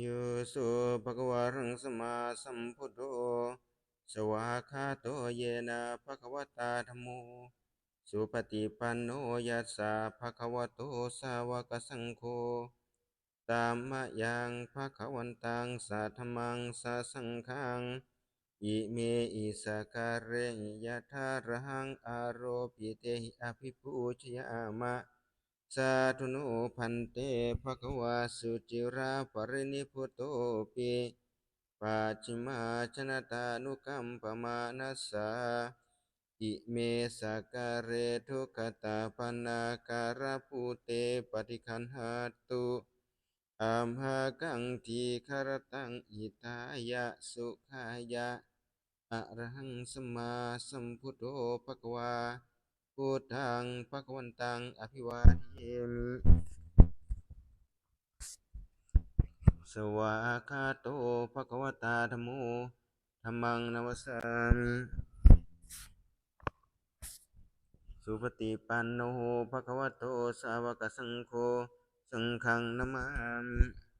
โยสุภควะรังสมมาสัมพุทโธสวากาโตเยนะภคะวตาธมโมสุปฏิปันโนยัสสะภควะโตสาวกสังโฆตามมะยังภควันตังสัทธัมมังสัสสังฆังอิเมอิสการเรยะทารหังอารโรปิเตหิอภิปูชยามะ สาธุโนพันเตภะคะวาสุจิราปรินิพุตโตปิปัจฉิมาชนะตานุกัมปมานัสสาอิเมสการเรทุกตาปนาการะภูเตปฏิคันหาตุอัมหากังทีคารตังอิตายะสุขายะอะระหังสมาสัมพุทโธภะควา พุทธังภะคะวันตัง อภิวาเทมิ สวากาโตภะควตาธัมโมธัมมังนัมสสามิ สุปฏิปันโนภะคะวะโตสาวกสังโฆ สังฆังนามามิ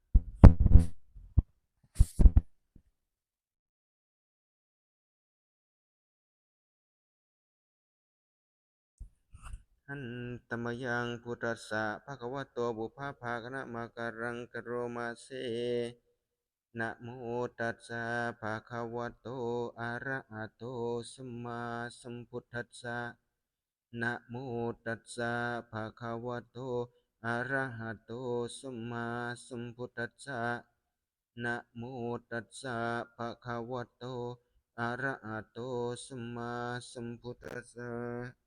หันตมยังพุทธัสสะภะคะวะโตบุพพภาคณะมาการังกโรมาเสนะโมตัสสะภะคะวะโตอะระหะโตสัมมาสัมพุทธัสสะนะโมตัสสะภะคะวะโตอะระหะโตสัมมาสัมพุทธัสสะนะโมตัสสะภะคะวะโตอะระหะโตสัมมาสัมพุทธัสสะ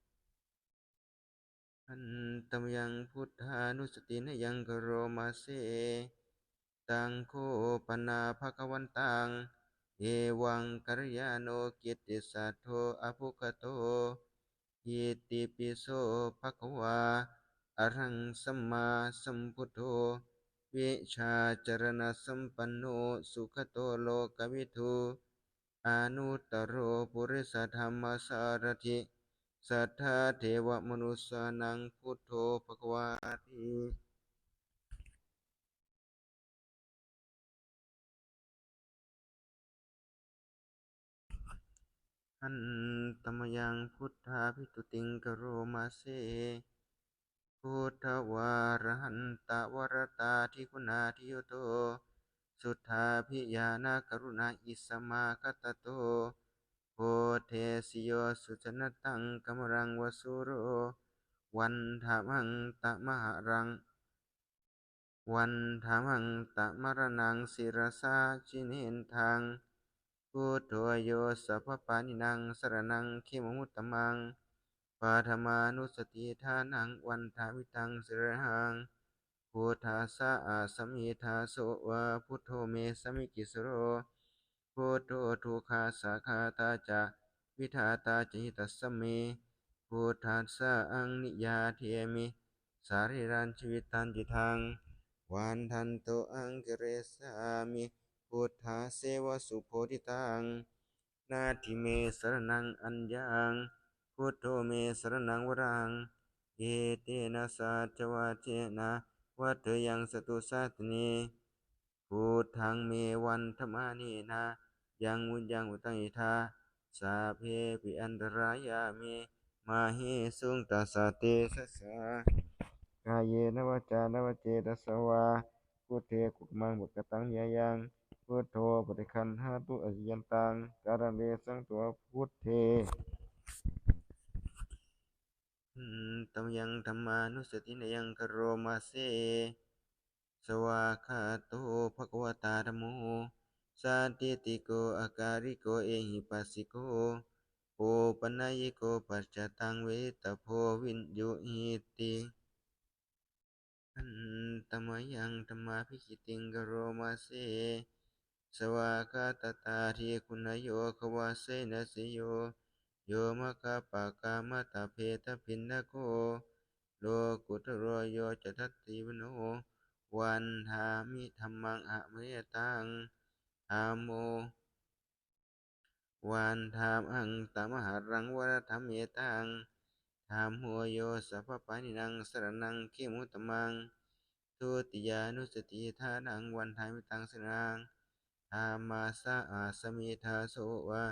อันตมยังพุทธานุสตินยังกโรมาเสตังโคปนาภะควันตัง เอวังกัลยาโนกิตติสัทโธอภุคโตอิติปิโสภะควาอะหังสัมมาสัมพุทโธวิชาจรณะสัมปันโนสุขโตโลกวิทูอนุตตรโรปุริสธรรมสารถิ สัทธาเทวมนุษสานังพุทโธภควาติหันตมยังพุทธาพิตุติงกโรมาเสพุทธวารหันตวรตาทิคุณาทิโยโต สุทธาพิยานากรุณาอิสมาคตโต โพเทสิโยสุจนตังกมรังวสุโร วันธามังตะมหารัง วันธามังตะมรณังศิรสาจินเนนทังพุทโธโยสัพพปานินังสรนังขิมมุตตมังปาธมานุสติทานังวันทามิตังสิรหังพุทธาสะอาสมิทาโสวะพุทโธเมสมิกิสโร ทุกขาสาคาตาจะวิทาตาจิตัสเมพุทธัสสะอังนิยาเทมิ สาริรันชีวิตันติทังวันทันโตอังกเรสามิพุทธาเสวสุโพธิตังนาทิเมสรนังอัญญังพุทโธเมสรนังวรังเอเตนะสัจวะเจนะวัตเถยังสตุสัตเนพุทธังเมวันธมานีนา ยังวุญยังอุตังอิทาสาเพปิอันตรายามิมาเฮสุงตัสสเตสสะกายเยนวจานวเจตสวาพุทเทกุมังบุกตังยายังพุทโธปฏิคันหาตุอริยันตังการะเมสังตัวพุทเทอืมตมยังธรรมานุสตินยังกโรมาเสสวากขาโตภควตาธัมโม สัติติโกอาการิโกเอหิปัสสิโกโอปัญญิโกปัจจตังเวตโพวินโยหิติอันตมยังธรรมาภิคิติงกโรมาเสสวากาตตาทีคุณโยควาเสนสิโย โยมะคาปะกามะตะเพทพินนโกโลกุตโรโยจทัตติวโนวันทามิธรรมังอะเมตัง ธรรมโมวันธามังตมหารังวรธรรมเมตังธรรมโมโยสัพพปานินังสรนังเขมุตตมังทุติยานุสติทานังวันทามิตังสนังธรรมาสะอาสมิทาโสวะ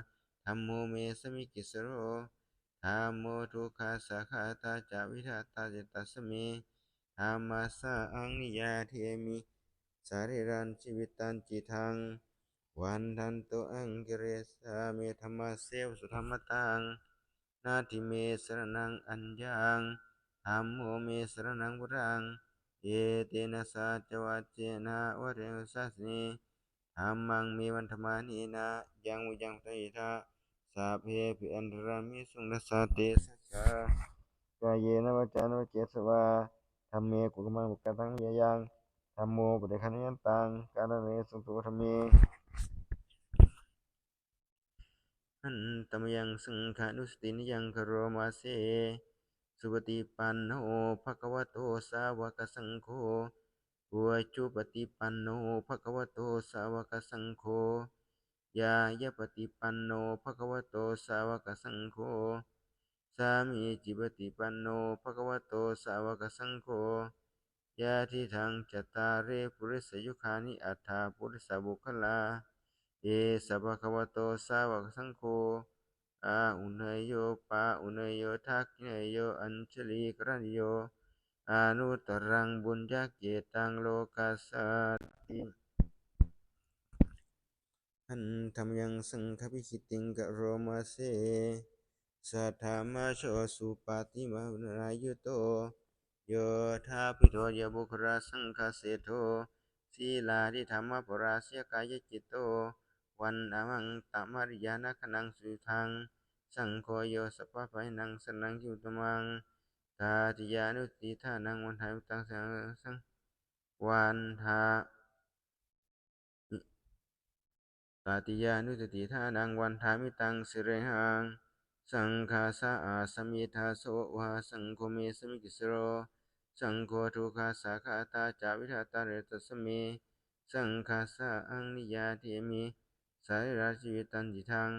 ธรรมโมเมสมิกิสโรธรรมโมทุกขาสาขาตาจาวิทาตาเจตัสเมธรรมาสะอังนิยาเทมิสาริรันชีวิตันจิทัง วันทันโตอังกิเรสาเมธรรมเสวสุธรรมตัง นาทิเมสรนังอัญญังธรรมโมเมสรนังพุทธังเอเตนะสัจวัจเจนะวะเรวสัสนิธรรมังเมวันธรรมานีนะยังวิยังปฏิทาสาเพปิอันตรามิสุงนัสสะเตสัจจกายเยนะวจานวเจสวาธรรมเมกุกมังบุกกตังยยังธรรมโมปฏิคันยันตังการเนสุตุธรรมเม หันตมยังสังขานุสตินิยังคารมาเสสุปฏิปันโนภะคะวะโตสาวกสังโฆอุจุปฏิปันโนภะคะวะโตสาวกสังโฆยายะปฏิปันโนภะคะวะโตสาวกสังโฆสามีจิปฏิปันโนภะคะวะโตสาวกสังโฆยะทิทังจัตตาเรปุริสยุคานิอัฏฐาปุริสบุคลา เอสัพพะวะโตสาวกสังโฆอาอุเนยโยปาอุเนยโยทักขิเนยโยอัญชลีกรณิโยอนุตรังบุญญาเกตังโลกัสสติหันธรรมยังสังฆปิคิติงกะโรมาเสสัทธามาโชสุปาติมานายุโตโยธาปิโตยบุคราสังฆเสโทศีลาทิธรรมปราเสกายจิตโต วันอามังตามาริยานาคนังสุทัง สังโฆโยสัพพะไปนังสนังคิวตมังตาติยานุติทานังวันทามิตังสังสังวันทาตาติยานุสติทานังวันทามิตังสิเรหังสังฆาสะอาสมิทาโสวาสังโฆเมสมิกิสโร สังโฆทุกขาสาขาตาจาวิทาตาเรตสเม สังฆาสะอังนิยาเทมิ สาริราชีวิตันจิทัง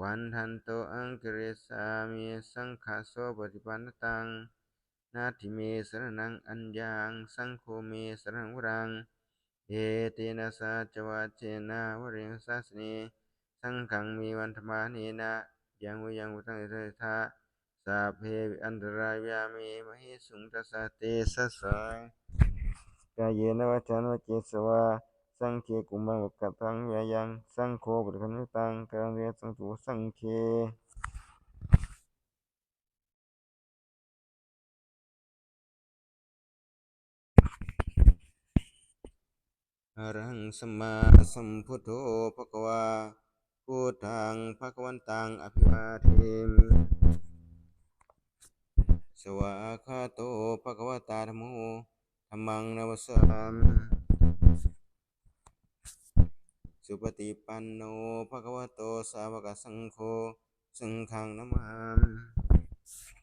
วันทันโตอังเกเรสามิสังฆาโสปฏิปันตัง นาทิเมสรนังอัญญังสังโฆเมสรนังวรังเอเตนะสัจวัเจนะวเรงสัสเนสังฆังมีวันธรรมานีนะยังวิยังวุตังเทธาสาเพวิอันตรายามิมหิสุงตัสสะเตสัสสะกายเยนะวจนวเจสวา สังเคกุมังวกตังยายัง สังโฆปฏิคันตังการเรียสังตุสังเคอรหังสัมมาสัมพุทโธภะคะวาพุทธังภะคะวันตังอภิวาเทมสวากาโตภะคะวตาธัมโมธัมมังนัมสาม สุปฏิปันโนภะคะวะโตสาวกสังโฆสังฆังนะมามิ